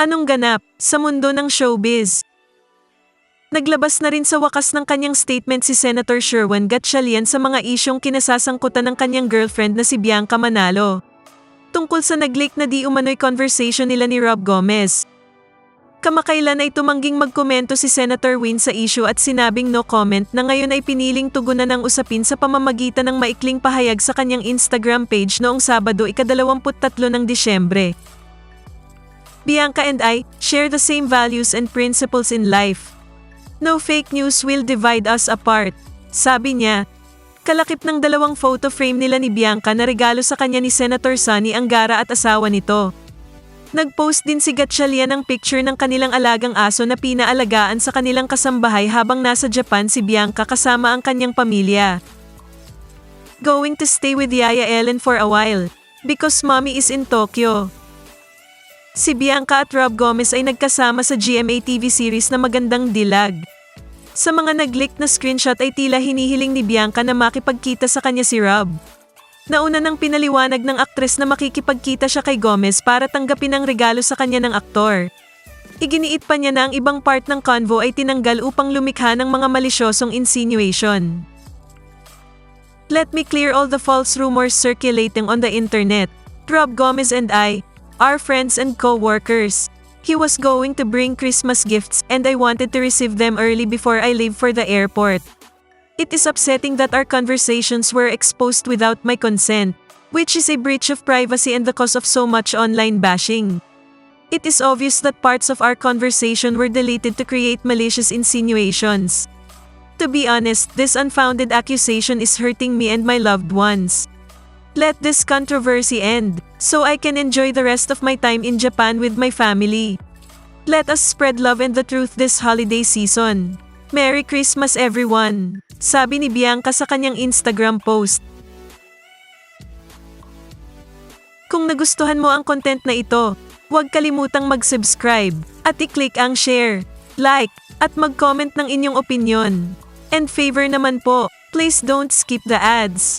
Anong ganap sa mundo ng showbiz? Naglabas na rin sa wakas ng kanyang statement si Senator Sherwin Gatchalian sa mga isyong kinasasangkutan ng kanyang girlfriend na si Bianca Manalo. Tungkol sa nag-leak na di umano'y conversation nila ni Rob Gomez. Kamakailan ay tumangging magkomento si Senator Win sa issue at sinabing no comment na ngayon ay piniling tugunan ng usapin sa pamamagitan ng maikling pahayag sa kanyang Instagram page noong Sabado ikadalawamput-tatlo ng Disyembre. Bianca and I share the same values and principles in life. No fake news will divide us apart. Sabi niya, kalakip ng dalawang photo frame nila ni Bianca na regalo sa kanya ni Senator Sonny Angara at asawa nito. Nag-post din si Gatchalian ng picture ng kanilang alagang aso na pinaalagaan sa kanilang kasambahay habang nasa Japan si Bianca kasama ang kanyang pamilya. Going to stay with Yaya Ellen for a while, because mommy is in Tokyo. Si Bianca at Rob Gomez ay nagkasama sa GMA TV series na Magandang Dilag. Sa mga nag-leak na screenshot ay tila hinihiling ni Bianca na makipagkita sa kanya si Rob. Nauna nang pinaliwanag ng aktres na makikipagkita siya kay Gomez para tanggapin ang regalo sa kanya ng aktor. Iginiit pa niya na ang ibang part ng convo ay tinanggal upang lumikha ng mga malisyosong insinuation. Let me clear all the false rumors circulating on the internet. Rob Gomez and I are friends and co-workers. He was going to bring Christmas gifts and I wanted to receive them early before I leave for the airport. It is upsetting that our conversations were exposed without my consent, which is a breach of privacy and the cause of so much online bashing. It is obvious that parts of our conversation were deleted to create malicious insinuations. To be honest, this unfounded accusation is hurting me and my loved ones. Let this controversy end, so I can enjoy the rest of my time in Japan with my family. Let us spread love and the truth this holiday season. Merry Christmas everyone! Sabi ni Bianca sa kanyang Instagram post. Kung nagustuhan mo ang content na ito, huwag kalimutang mag-subscribe at i-click ang share, like, at mag-comment ng inyong opinion. And favor naman po, please don't skip the ads.